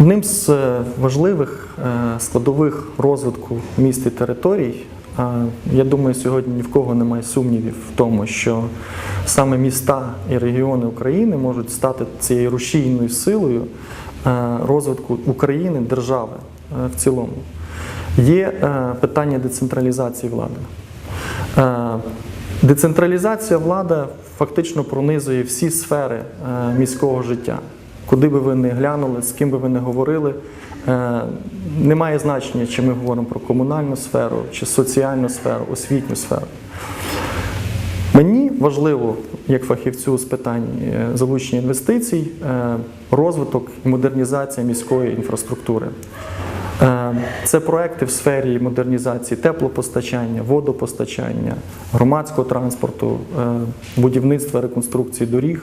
Одним з е, важливих е, складових розвитку міст і територій, я думаю, сьогодні ні в кого немає сумнівів в тому, що саме міста і регіони України можуть стати цією рушійною силою е, розвитку України, держави в цілому. Є питання децентралізації влади. Децентралізація влади фактично пронизує всі сфери міського життя. Куди би ви не глянули, з ким би ви не говорили, е, немає значення, чи ми говоримо про комунальну сферу, чи соціальну сферу, освітню сферу. Мені важливо, як фахівцю з питань е, залучення інвестицій, е, розвиток і модернізація міської інфраструктури. Це проекти в сфері модернізації теплопостачання, водопостачання, громадського транспорту, будівництва, реконструкції доріг.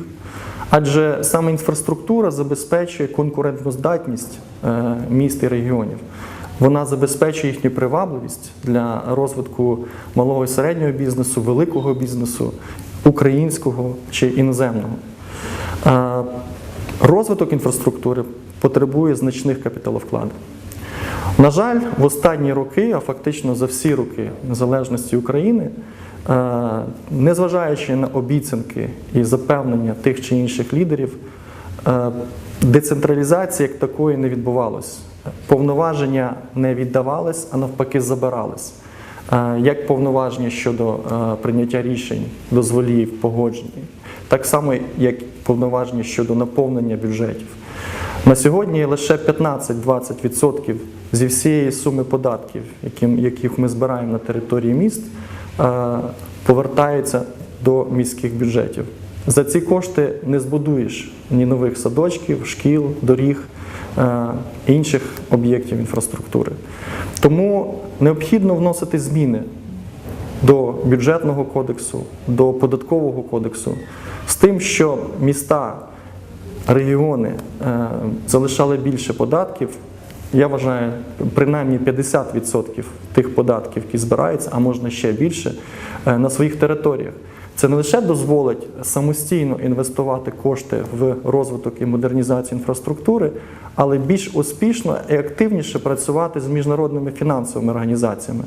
Адже саме інфраструктура забезпечує конкурентноздатність е, міст і регіонів. Вона забезпечує їхню привабливість для розвитку малого і середнього бізнесу, великого бізнесу, українського чи іноземного. Е, Розвиток інфраструктури потребує значних капіталовкладень. На жаль, в останні роки, а фактично за всі роки незалежності України, незважаючи на обіцянки і запевнення тих чи інших лідерів, е, децентралізації як такої не відбувалось. Повноваження не віддавались, а навпаки, забирались. Е, Як повноваження щодо е, прийняття рішень, дозволів, погоджень, так само, як повноваження щодо наповнення бюджетів. На сьогодні лише 15-20% зі всієї суми податків, яких ми збираємо на території міст, е, повертаються до міських бюджетів. За ці кошти не збудуєш ні нових садочків, шкіл, доріг, е, інших об'єктів інфраструктури. Тому необхідно вносити зміни до бюджетного кодексу, до податкового кодексу з тим, що міста, регіони е, залишали більше податків. Я вважаю, принаймні 50% тих податків, які збираються, а можна ще більше, е, на своїх територіях. Це не лише дозволить самостійно інвестувати кошти в розвиток і модернізацію інфраструктури, але більш успішно і активніше працювати з міжнародними фінансовими організаціями.